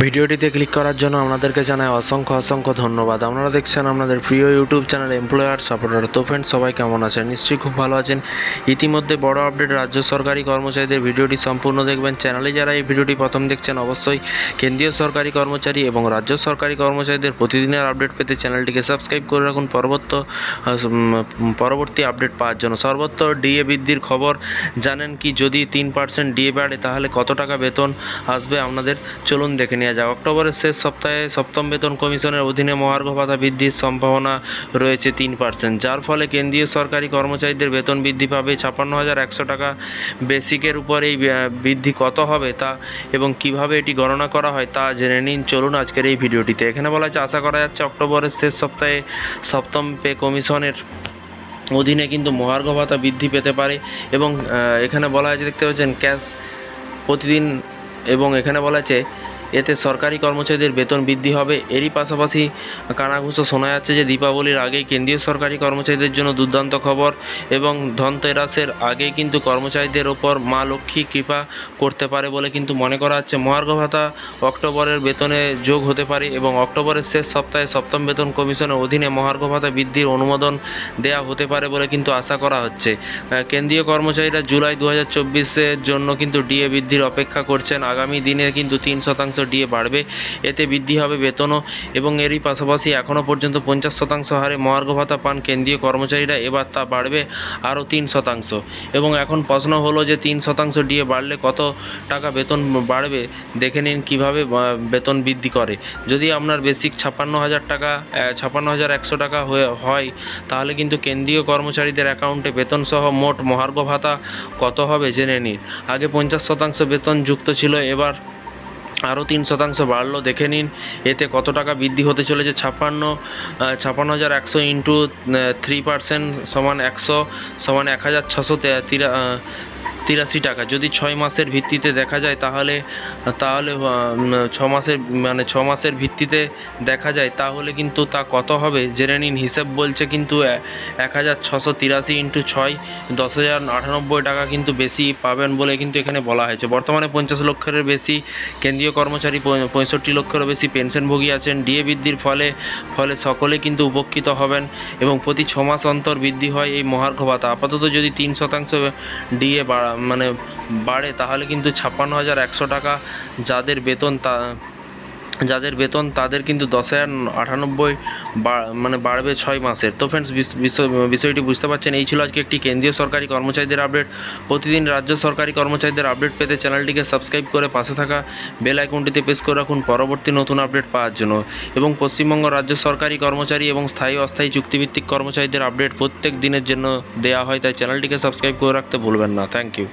ভিডিওটিতে ক্লিক করার জন্য আপনাদেরকে জানাই অসংখ্য অসংখ্য ধন্যবাদ। আপনারা দেখছেন আপনাদের প্রিয় ইউটিউব চ্যানেল এমপ্লয়ার সাপোর্টার তো ফ্রেন্ড সবাই কেমন আছেন? নিশ্চয়ই খুব ভালো আছেন। ইতিমধ্যে বড় আপডেট রাজ্য সরকারি কর্মচারীদের ভিডিওটি সম্পূর্ণ দেখবেন। চ্যানেলে যারা এই ভিডিওটি প্রথম দেখছেন, অবশ্যই কেন্দ্রীয় সরকারি কর্মচারী এবং রাজ্য সরকারি কর্মচারীদের প্রতিদিনের আপডেট পেতে চ্যানেলটিকে সাবস্ক্রাইব করে রাখুন। পরবর্তী পরবর্তী আপডেট পাওয়ার জন্য। সর্বত্র ডিএ বৃদ্ধির খবর জানেন কি? যদি তিন পার্সেন্ট ডিএ বাড়ে, তাহলে কত টাকা বেতন আসবে? আপনাদের চলুন দেখে নেওয়া যাক অক্টোবরের শেষ সপ্তাহে সপ্তম বেতন কমিশনের অধীনে মহার্ঘ ভাতা বৃদ্ধির সম্ভাবনা রয়েছে তিন পার্সেন্ট যার ফলে কেন্দ্রীয় সরকারি কর্মচারীদের বেতন বৃদ্ধি পাবে ছাপান্ন হাজার একশো টাকা বেসিকের উপর এই বৃদ্ধি কত হবে তা এবং কীভাবে এটি গণনা করা হয় তা জেনে নিন। চলুন আজকের এই ভিডিওটিতে। এখানে বলা হচ্ছে আশা করা যাচ্ছে অক্টোবরের শেষ সপ্তাহে সপ্তম পে কমিশনের অধীনে কিন্তু মহার্ঘ ভাতা বৃদ্ধি পেতে পারে এবং এখানে বলা হয়েছে, দেখতে পাচ্ছেন, ক্যাশ প্রতিদিন এবং এখানে বলা আছে এতে সরকারি কর্মচারীদের বেতন বৃদ্ধি হবে। এরই পাশাপাশি কানাঘুষো শোনা যাচ্ছে যে দীপাবলির আগেই কেন্দ্রীয় সরকারি কর্মচারীদের জন্য দুর্দান্ত খবর এবং ধনতেরাসের আগেই কিন্তু কর্মচারীদের ওপর মা লক্ষ্মী কৃপা করতে পারে বলে কিন্তু মনে করা হচ্ছে। মহার্ঘ ভাতা অক্টোবরের বেতনে যোগ হতে পারে এবং অক্টোবরের শেষ সপ্তাহে সপ্তম বেতন কমিশনের অধীনে মহার্ঘ ভাতা বৃদ্ধির অনুমোদন দেয়া হতে পারে বলে কিন্তু আশা করা হচ্ছে। কেন্দ্রীয় কর্মচারীরা জুলাই দু হাজার জন্য কিন্তু ডিএ বৃদ্ধির অপেক্ষা করছেন। আগামী দিনে কিন্তু তিন শতাংশ ডিএ বাড়বে। এতে বৃদ্ধি হবে বেতনও এবং এরই পাশাপাশি এখনও পর্যন্ত পঞ্চাশ শতাংশ হারে মহার্ঘ ভাতা পান কেন্দ্রীয় কর্মচারীরা। এবার তা বাড়বে আরও তিন শতাংশ। এবং এখন প্রশ্ন হলো যে তিন শতাংশ ডিএ বাড়লে কত টাকা বেতন বাড়বে, দেখে নিন কীভাবে বেতন বৃদ্ধি করে। যদি আপনার বেসিক ছাপ্পান্ন হাজার টাকা ছাপ্পান্ন হাজার একশো টাকা হয়ে তাহলে কিন্তু কেন্দ্রীয় কর্মচারীদের অ্যাকাউন্টে বেতনসহ মোট মহার্ঘ ভাতা কত হবে জেনে নিন। আগে পঞ্চাশ শতাংশ বেতন যুক্ত ছিল, এবার আরও তিন শতাংশ বাড়লো, দেখে নিন, এতে কত টাকা বৃদ্ধি হতে চলেছে? ছাপ্পান্ন ছাপ্পান্ন হাজার একশো ইন্টু থ্রি পার্সেন্ট সমান একশো, সমান এক হাজার ছশো তিরাশি টাকা। যদি ছয় মাসের ভিত্তিতে দেখা যায়, তাহলে তাহলে ছ মাসের মানে ছ মাসের ভিত্তিতে দেখা যায়, তাহলে কিন্তু তা কত হবে? জেনে নিন, হিসেব বলছে কিন্তু এক হাজার ছশো তিরাশি ইন্টু ছয়, দশ হাজার আটানব্বই টাকা কিন্তু বেশি পাবেন বলে কিন্তু এখানে বলা হয়েছে। বর্তমানে পঞ্চাশ লক্ষের বেশি কেন্দ্রীয় কর্মচারী পঁয়ষট্টি লক্ষেরও বেশি পেনশনভোগী আছেন। ডিএ বৃদ্ধির ফলে ফলে সকলে কিন্তু উপকৃত হবেন এবং প্রতি ছ মাস অন্তর বৃদ্ধি হয় এই মহার্ঘ ভাতা। আপাতত যদি তিন শতাংশ ডিএ মানে বাড়ে তাহলে কিন্তু ছাপ্পান্ন হাজার একশো টাকা যাদের বেতন তা যাদের বেতন তাদের কিন্তু দশ হাজার আটানব্বই মানে বাড়বে ছয় মাসের। তো ফ্রেন্ডস বিষয়টি বুঝতে পারছেন, এই ছিল আজকে একটি কেন্দ্রীয় সরকারি কর্মচারীদের আপডেট প্রতিদিন রাজ্য সরকারি কর্মচারীদের আপডেট পেতে চ্যানেলটিকে সাবস্ক্রাইব করে পাশে থাকা বেল আইকনটিতে প্রেস করে রাখুন পরবর্তী নতুন আপডেট পাওয়ার জন্য। এবং পশ্চিমবঙ্গ রাজ্য সরকারি কর্মচারী এবং স্থায়ী অস্থায়ী চুক্তিভিত্তিক কর্মচারীদের আপডেট প্রত্যেক দিনের জন্য দেওয়া হয়, তাই চ্যানেলটিকে সাবস্ক্রাইব করে রাখতে ভুলবেন না। Thank you